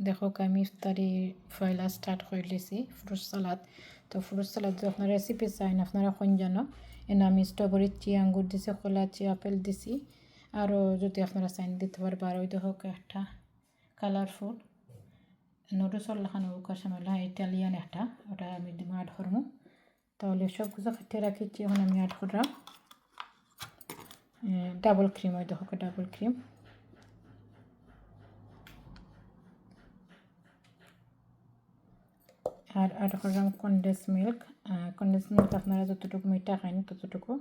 দেখো আমি ইফতারি ফয়লা স্টার্ট করে লিছি ফ্রুট সালাদ তো ফ্রুট সালাদ যদি আপনারা রেসিপি চাইন আপনারা কোন জানো? এনে আমি স্ট্রবেরি চি আঙ্গুর দিছি, কলা চি আপেল দিছি। আরও যদি আপনারা চাইন দিতে পারব আর ওই দেখো একটা কালারফুল নুডলসর লেখানো সময় ইটালিয়ান একটা ওটা আমি দিব আড করব তাহলে সব কিছু খাইতে রাখিছি এখন আমি আড করলাম ডাবল ক্রিম ওই দেখো ডাবল ক্রিম করলাম কন্ডেন্স মিল্ক কন্ডেন্স মিল্ক আপনারা যতটুকু মিঠা খান ততটুকু।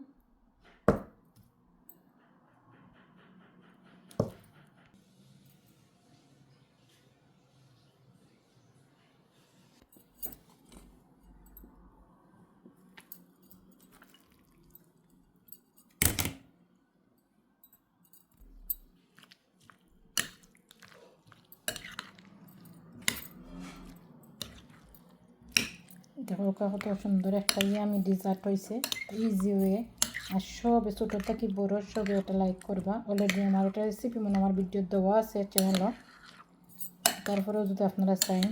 দেখো কত সুন্দর একটা ইয়ে আমি ডিজার্ট হয়েছে ইজি ওয়ে আর সব ছোটো থেকে বড় সবে ওটা লাইক করবা। অলরেডি আমার ওটা রেসিপি মানে আমার ভিডিও দেওয়া আছে চ্যানেলও তারপরেও যদি আপনারা চাইন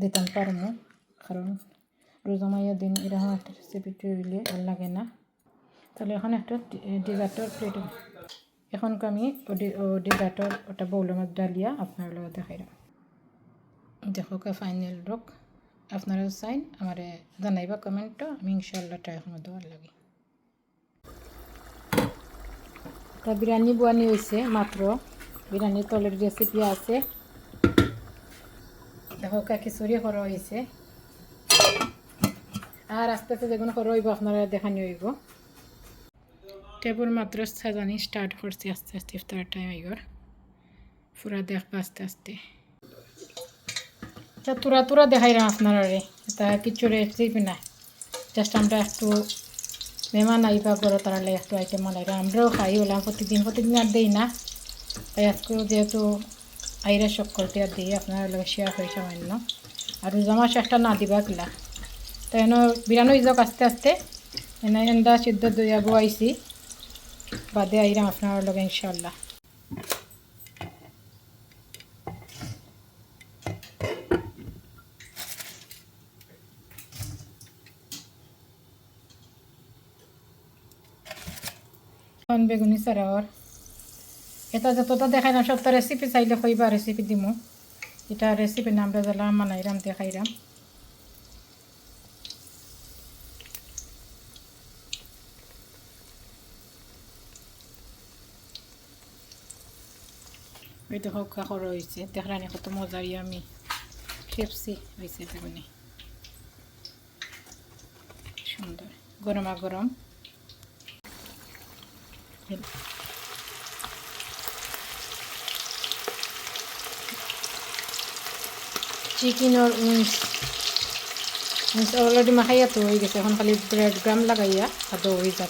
দিতাম পারব কারণ রোজামাইয়া দিন এরকম একটা রেসিপি তৈরি ভালো লাগে না। তাহলে এখন একটা ডিজার্টর প্লেট এখন আমি ডিজার্টর ওটা বৌলের মধ্যে ডালিয়া আপনার লোক দেখাই দেখো ফাইনাল রোক আপনারা চাইন আমার জানাইবা কমেন্টও আমি ইনশাল্লাহ ট্রাই করব দেওয়ার লাগে। তা বিরিয়ানি বুয়ানি হয়েছে মাত্র। বিরিয়ানির তলের রেসিপি আছে। দেখো খিচুড়ি করা হয়েছে আর আস্তে আস্তে যেগুলো করা হইব, আপনারা দেখানি হইব। টেবুল মাত্র সাজানি স্টার্ট করছি, আস্তে আস্তে ইফতার টাইম আইগর পুরা দেখবা আস্তে আস্তে। তা তোরা তোরা দেখাইলাম আপনারা রে তা কিছু রেসিপি না জাস্ট আমরা একটু মেহমান আইবা করে তারা একটু আইটেম বানাইলাম আমরাও খাই হলাম প্রতিদিন প্রতিদিন আর দিই না। তাই আজকেও যেহেতু আইরা শখ করতে আর দিই, আপনারা লগে শেয়ার করে সামান্য। আর জামা একটা না দিবা কিলা। তো এনে বিরানো যাক আস্তে আস্তে, এনে এন্দা সিদ্ধ দইয়া বয়াইছি। বাদে আইরাম আপনার লগে ইনশাল্লাহ এখন বেগুনি সারাওয়ার এটা যতটা দেখাই না সবটা রেসিপি চাইলে কইবা রেসিপি দিমু। এটা রেসিপি নামটা জ্বালাম মানাইরাম দেখাইরাম ওই দেখো কাকর হয়েছে দেখলানি কত মজারি আমি। খেপসি হয়েছে বেগুনি। সুন্দর, গরমা গরম। চিকেন আর উইংস উইংস অলরেডি মাখাইয়া তো হয়ে গেছে এখন খালি ব্রেড গ্রাম লাগাইয়া আর হয়ে যা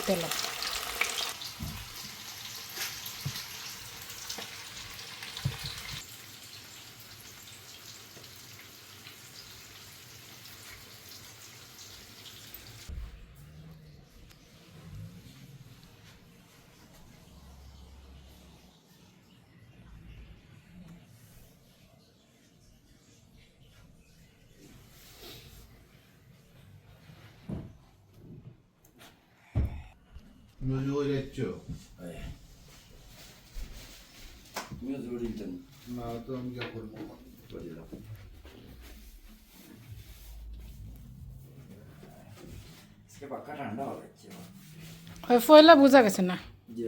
মিউজিকও যাচ্ছ তুমিও জোর দিতেন না তো আমি যা করব করে দাও পাক্কা ঠান্ডা হবে ফয়লা বোঝা গেছে না জি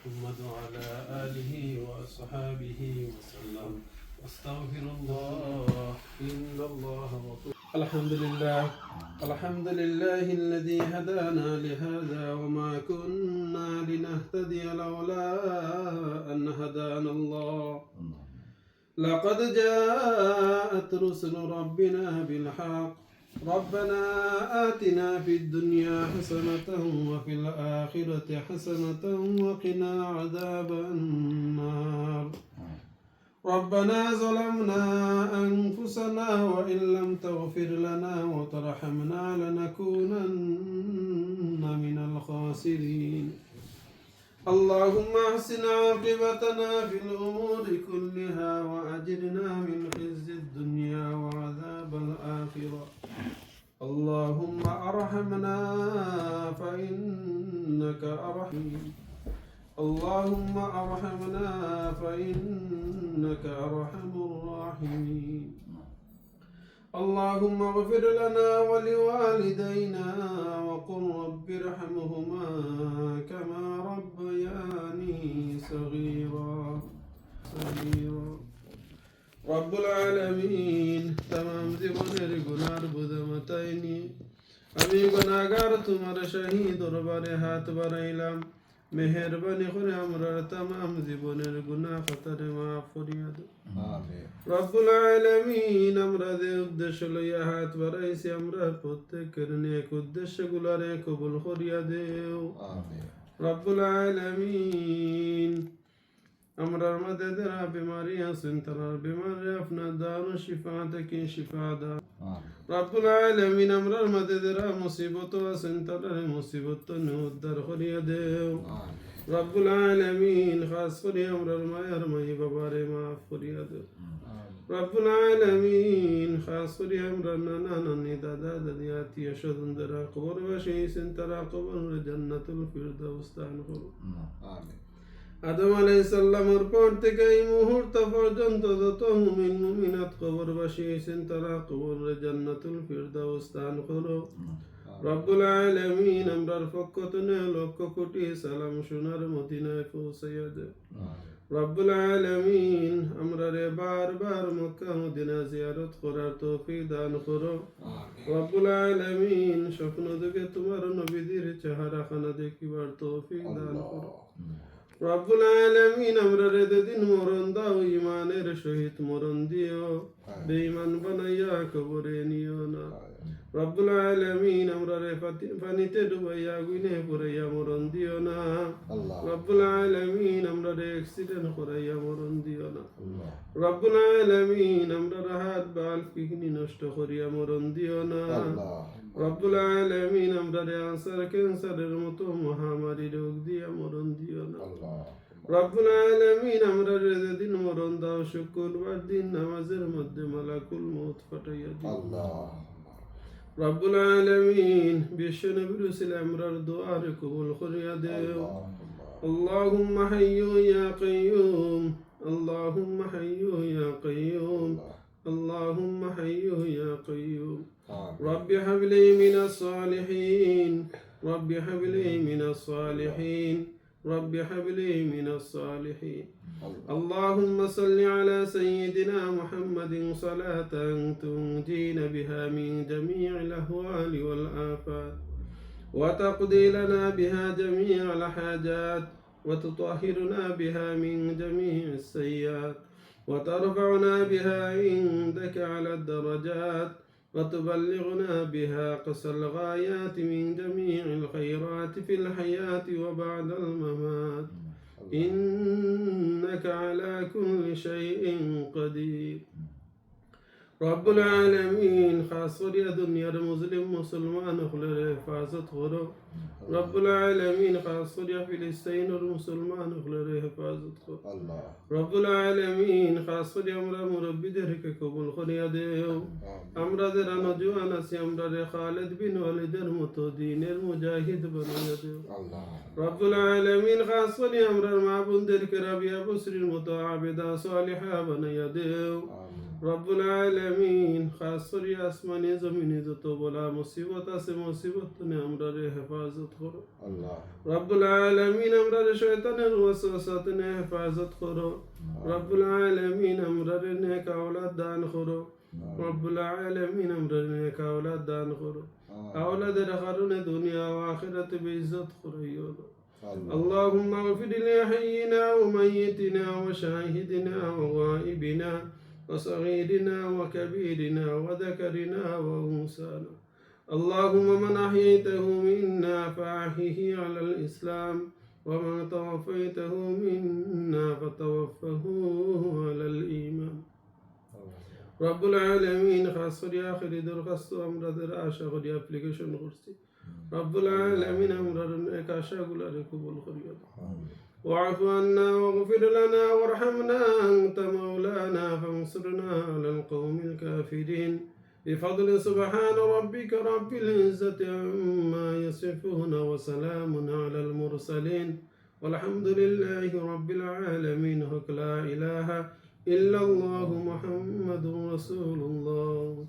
محمد وعلى آله وأصحابه وسلم. أستغفر الله. إن الله غفور. الحمد لله. الحمد لله الذي هدانا لهذا وما كنا لنهتدي لولا أن هدانا الله. لقد جاءت رسل ربنا بالحق. ربنا آتنا في الدنيا حسنة وفي الآخرة حسنة وقنا عذاب النار. ربنا ظلمنا أنفسنا وإن لم تغفر لنا وترحمنا لنكونن من الخاسرين. اللهم أحسن عاقبتنا في الأمور كلها وأجرنا من خزي الدنيا وعذاب الآخرة. اللهم أرحمنا فإنك أرحيم. اللهم أرحمنا فإنك أرحم الراحمين. اللهم اغفر لنا ولوالدينا وقل رب ارحمهما كما ربياني صغيرا. صغيرا. رب العالمين. تمام. زبون رجنا ربنا বুঝামতাইনি আমি গুনাহগার তোমার শাহী দরবারে হাত বাড়াইলাম মেহেরবানি করে আমরা তাম জীবনের গুনাহ খাতারে মাফ করিয়া রব্বুল আলামিন আমরা যে উদ্দেশ্য লইয়া হাত বাড়াইছি আমরা প্রত্যেকের নেক উদ্দেশ্য গুলারে কবুল করিয়া দেও রব্বুল আলামিন আমরার মধ্যে যারা বিমারি আছেন তারার বিমারি আপনার দান ও শিফা থেকে শিফা আমিন রব্বুল আলামিন আমরার মধ্যে যারা মুসিবত আছেন তারার মুসিবত উদ্ধার করিয়া দেও। রব্বুল আলামিন খাস করে আমরার মায়ের মাই বাবারে মাফ করিয়া দেও। রব্বুল আলামিন খাস করে আমরা নানা নানি দাদা দাদি আত্মীয় স্বজন যারা কবরবাসী হয়েছেন তারা কবর জান্নাতুল ফিরদাউস দান করো আমিন। আদম আলাইসাল্লামের পর থেকে এই মুহূর্ত পর্যন্ত যত মুমিন মুমিনাত কবরবাসী হয়েছেন তারা কবর জান্নাতুল ফিরদাউস দান করো। রব্বুল আলামিন আমরার পক্ষ থেকে লক্ষ কোটি সালাম সোনার মদিনায় পৌঁছাইয়া দেয় রব্বুল আলামিন আমরা রে বারবার মক্কা মদিনা জিয়ারত করার তৌফিক দান করো। রব্বুল আলামিন স্বপ্ন দেখে তোমার নবীদের চেহারা খানা দেখিবার তৌফিক দান করো। রব্বুল আলামিন আমরা রে দিন মরণ দাও ইমানের সহিত মরণ দিও। বেঈমান বানাইয়া কবরে নিও না। রব্বুল আলামিন আমরা রে পাতি- পানিতে ডুবাইয়া গুইনে পড়াইয়া মরণ দিও না। আল্লাহ। রব্বুল আলামিন আমরা রে অ্যাক্সিডেন্ট করাইয়া মরণ দিও না। রব্বুল আলামিন আমরা রাহাত বাল কিডনি নষ্ট করিয়া মরণ দিও না। রব্বুল আলামিন আমরা রে আনসার ক্যান্সারের মতো মহামারী রোগ দিয়া মরণ দিও না। রব্বুল আলামিন আমরা যেদিন মরণ দাও শুক্রবার দিন নামাজের মধ্যে মালাকুল মউত ফাটাইয়া দিও। আল্লাহ। رب العالمين بشن بروس الأمرار دعاء قبول خريا اللهم حي يا قيوم. اللهم حي يا قيوم. اللهم حي يا قيوم. رب هب لي من الصالحين. رب هب لي من الصالحين. رب هب لي من الصالحين. اللهم صل على سيدنا محمد صلاة تنجينا بها من جميع الأهوال والآفات وتقضي لنا بها جميع الحاجات وتطهرنا بها من جميع السيئات وترفعنا بها عندك على الدرجات وتبلغنا بها قصى الغايات من جميع الخيرات في الحياة وبعد الممات. إنك على كل شيء قدير. রব্বুল আলমিন খাস করিয়া দুনিয়ার মুসলিম মুসলমান হলের হেফাজত করো। রব্বুল আলমিন খাস করিয়া ফিলিস্তাইনের মুসলমান হলের হেফাজত করো। রব্বুল আলমিন খাস করিয়া আমরা মুরব্বীদেরকে কবুল করিয়া দেও। আমরা যারা নজুয়ান আছি আমরা রে খালেদ বিন ওয়ালিদের মতো দিনের মুজাহিদ বানাইয়া দেও। রব্বুল আলমিন খাস করিয়া আমরা মা বোনদেরকে রাবিয়া বসরির মতো আবেদা সালিহা বানাইয়া দেও। রব্বুল আলামিন খাস করে আসমানে জমিনে যত বলা মুসিবত আছে মুসিবত তুমি আমরা রে হেফাজত করো আল্লাহ রব্বুল আলামিন আমরা রে শয়তানের ওয়াসওয়াসা থেকে হেফাজত করো রব্বুল আলামিন আমরা রে নেক আওলাদ দান করো রব্বুল আলামিন আমরা রে নেক আওলাদ দান করো আওলাদের কারণে দুনিয়া ও আখিরাতে বেইজ্জত করাইও না اللهم اغفر لحينا وميتنا وشاهدنا وغائبنا وصغيرنا وكبيرنا وذكرنا وأنثانا اللهم من أحييته منا فأحيه على الإسلام ومن توفيته منا فتوفه على الإيمان رب العالمين خاص করি আখেরি দরখাস্ত আমাদের আশা করি অ্যাপ্লিকেশন করছি রব্বুল আলামিন আমরার এক আশাগুলারে কবুল করিয়া দাও واعف عنا واغفر لنا وارحمنا أنت مولانا فانصرنا على القوم الكافرين. بفضل سبحان ربك رب العزة عما يصفون وسلام على المرسلين. والحمد لله رب العالمين. حق لا إله إلا الله محمد رسول الله.